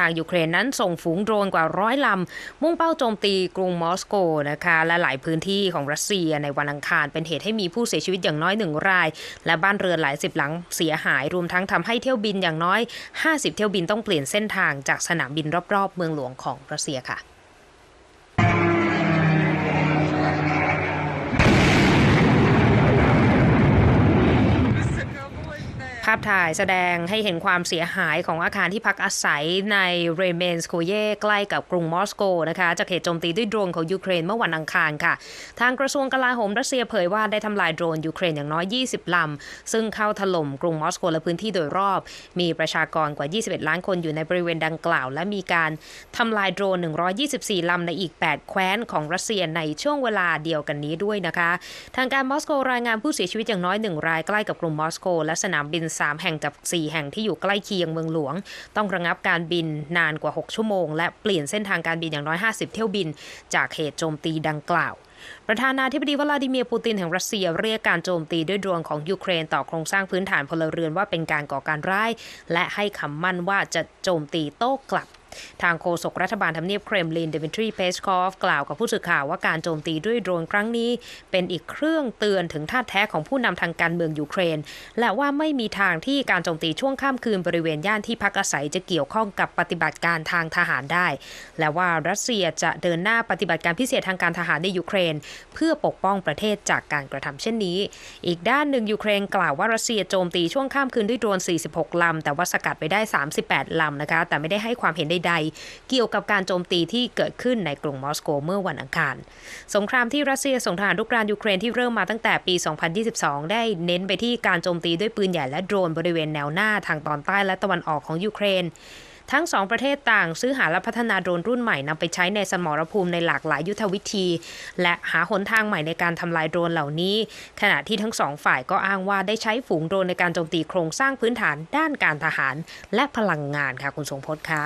ทางยูเครนนั้นส่งฝูงโดรนกว่าร้อยลำ มุ่งเป้าโจมตีกรุงมอสโกนะคะและหลายพื้นที่ของรัสเซียในวันอังคาร เป็นเหตุให้มีผู้เสียชีวิตอย่างน้อยหนึ่งราย และบ้านเรือนหลายสิบหลังเสียหาย รวมทั้งทำให้เที่ยวบินอย่างน้อย 50 เที่ยวบินต้องเปลี่ยนเส้นทางจากสนามบินรอบๆ เมืองหลวงของรัสเซียค่ะาพถ่ายแสดงให้เห็นความเสียหายของอาคารที่พักอาศัยในเรเมนสโคเยใกล้กับกรุงมอสโกนะคะจากเหตุโจมตีด้วยโดรนของยูเครนเมื่อวันอังคารค่ะ ทางกระทรวงกลาโหมรัสเซียเผยว่าได้ทำลายโดรนยูเครนอย่างน้อย 20 ลำ ซึ่งเข้าถล่มกรุงมอสโกและพื้นที่โดยรอบ มีประชากรกว่า 21 ล้านคนอยู่ในบริเวณดังกล่าว และมีการทำลายโดรน 124 ลำในอีก 8 แคว้นของรัสเซียในช่วงเวลาเดียวกันนี้ด้วยนะคะ ทางการมอสโกรายงานผู้เสียชีวิตอย่างน้อยหนึ่งรายใกล้กับกรุงมอสโกและสนามบิน3 แห่งจาก 4 แห่งที่อยู่ใกล้เคียงเมืองหลวง ต้องระงับการบินนานกว่า 6 ชั่วโมง และเปลี่ยนเส้นทางการบินอย่างน้อย 50 เที่ยวบิน จากเหตุโจมตีดังกล่าวประธานาธิบดีวลาดิเมียร์ปูตินแห่งรัสเซียเรียกการโจมตีด้วยดรนของยูเครนต่อโครงสร้างพื้นฐานพลเรือนว่าเป็นการก่อการร้าย และให้คำมั่นว่าจะโจมตีโต้กลับ ทางโฆษกรัฐบาลทำเนียบเครมลินเดมินทรีเพสคอฟกล่าวกับผู้สื่อข่าวว่าการโจมตีด้วยโดรนครั้งนี้ เป็นอีกเครื่องเตือนถึงท่าแท้ของผู้นำทางการเมืองยูเครน และว่าไม่มีทางที่การโจมตีช่วงข้ามคืนบริเวณย่านที่พักอาศัยจะเกี่ยวข้องกับปฏิบัติการทางทหารได้ และว่ารัสเซียจะเดินหน้าปฏิบัติการพิเศษทางการทหารในยูเครน เพื่อปกป้องประเทศจากการกระทำเช่นนี้ อีกด้านหนึ่งยูเครนกล่าวว่ารัสเซียโจมตีช่วงข้ามคืนด้วยโดรน 46 ลำ แต่ว่าสกัดไปได้ 38 ลำนะคะ แต่ไม่ได้ให้ความเห็นใด ๆ เกี่ยวกับการโจมตีที่เกิดขึ้นในกรุงมอสโกเมื่อวันอังคาร สงครามที่รัสเซียส่งทหารรุกรานยูเครนที่เริ่มมาตั้งแต่ปี 2022 ได้เน้นไปที่การโจมตีด้วยปืนใหญ่และโดรนบริเวณแนวหน้าทางตอนใต้และตะวันออกของยูเครนทั้งสองประเทศต่างซื้อหาและพัฒนาโดรนรุ่นใหม่นำไปใช้ในสมรภูมิในหลากหลายยุทธวิธี และหาหนทางใหม่ในการทำลายโดรนเหล่านี้ ขณะที่ทั้งสองฝ่ายก็อ้างว่าได้ใช้ฝูงโดรนในการโจมตีโครงสร้างพื้นฐานด้านการทหาร และพลังงานค่ะคุณทรงพจน์คะ